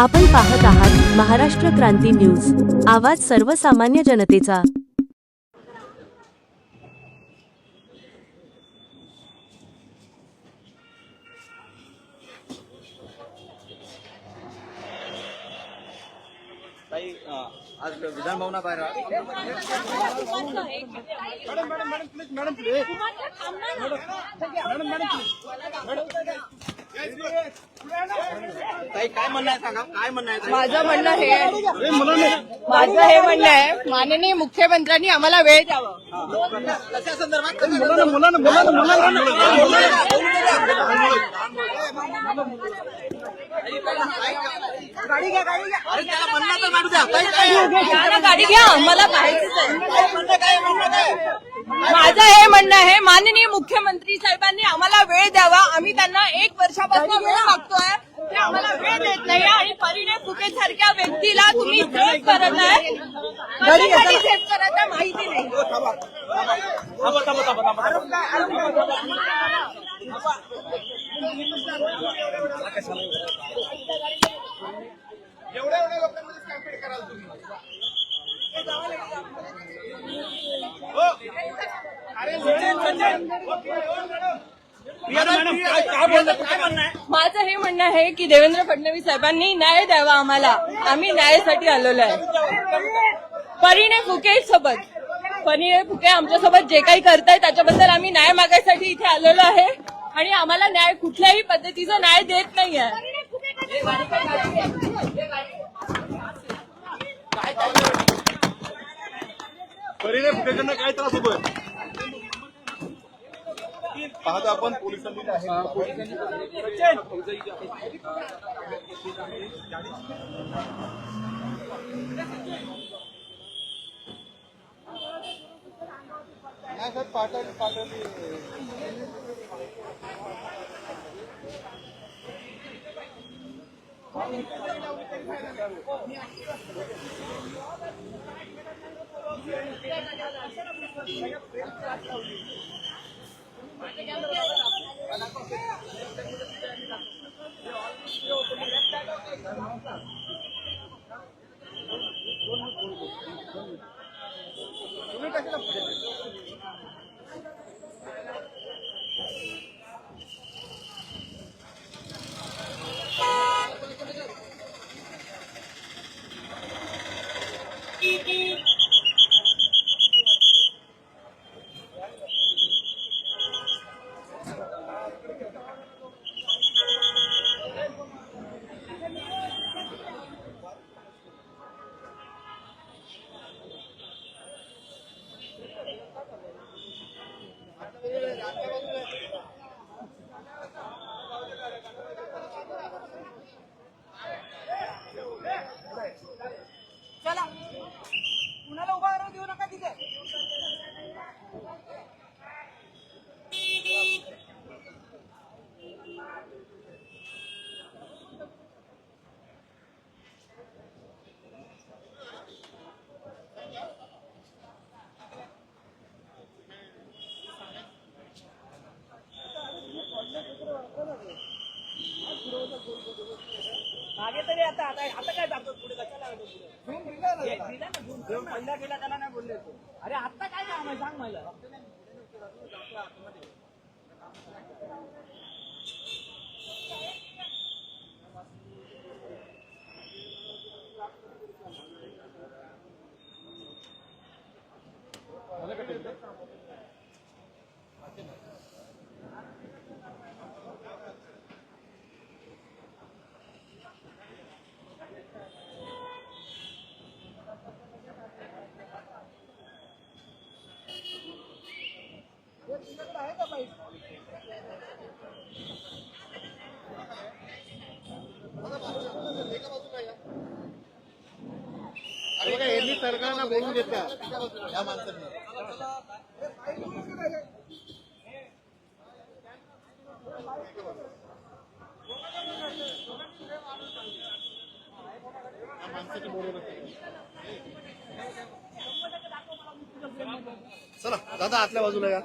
आपण पाहत आहात महाराष्ट्र क्रांती न्यूज. आवाज सर्वसामान्य जनतेचा. ताई अं, आज विधान भवनाबाहेर आहात. ताई काय म्हणणं आहे सांगा? काय म्हणणं आहे? माझं म्हणणं हे माझं हे म्हणणं आहे माननीय मुख्यमंत्र्यांनी आम्हाला वेळ द्यावा. कशा संदर्भात? म्हणणं तर मांडू घ्या गाडी घ्या. आम्हाला पाहायचंच माझं हे म्हणणं आहे माननीय मुख्यमंत्री साहेबांनी आम्हाला वेळ द्यावा. आम्ही त्यांना एक वर्षापासून वेळ मागतोय. ते आम्हाला वेळ देत नाही आणि परिणय फुके सारख्या व्यक्तीला तुम्ही सेफ करत आहे. सेफ करत आहे माहिती नाही थांबा थांबा थांबा थांबा मॅडम काय काय बोलणं काय म्हणणं आहे माझं हे म्हणणं आहे की देवेंद्र फडणवीस साहेबांनी न्याय द्यावा आम्हाला. आम्ही न्यायासाठी आलेलो आहे. परिणय फुके सोबत. परिणय फुके आमच्यासोबत जे काही करताय त्याच्याबद्दल आम्ही न्याय मागायसाठी इथे आलेलो आहे. आणि आम्हाला न्याय कुठल्याही पद्धतीचा न्याय देत नाही आहे काय त्रास होतोय? पाहतो आपण पोलिसांनी नाही सर पाठवली पाठवली Gracias. आता आता काय जातो पुढे? कशाला घेऊन पहिला गेला त्याला नाही बोलले तू. अरे आता काय काम आहे सांग मला. अरे बघा यांनी सरकारला बोलून देत या माणसांनी. चला दादा आतल्या बाजूला या.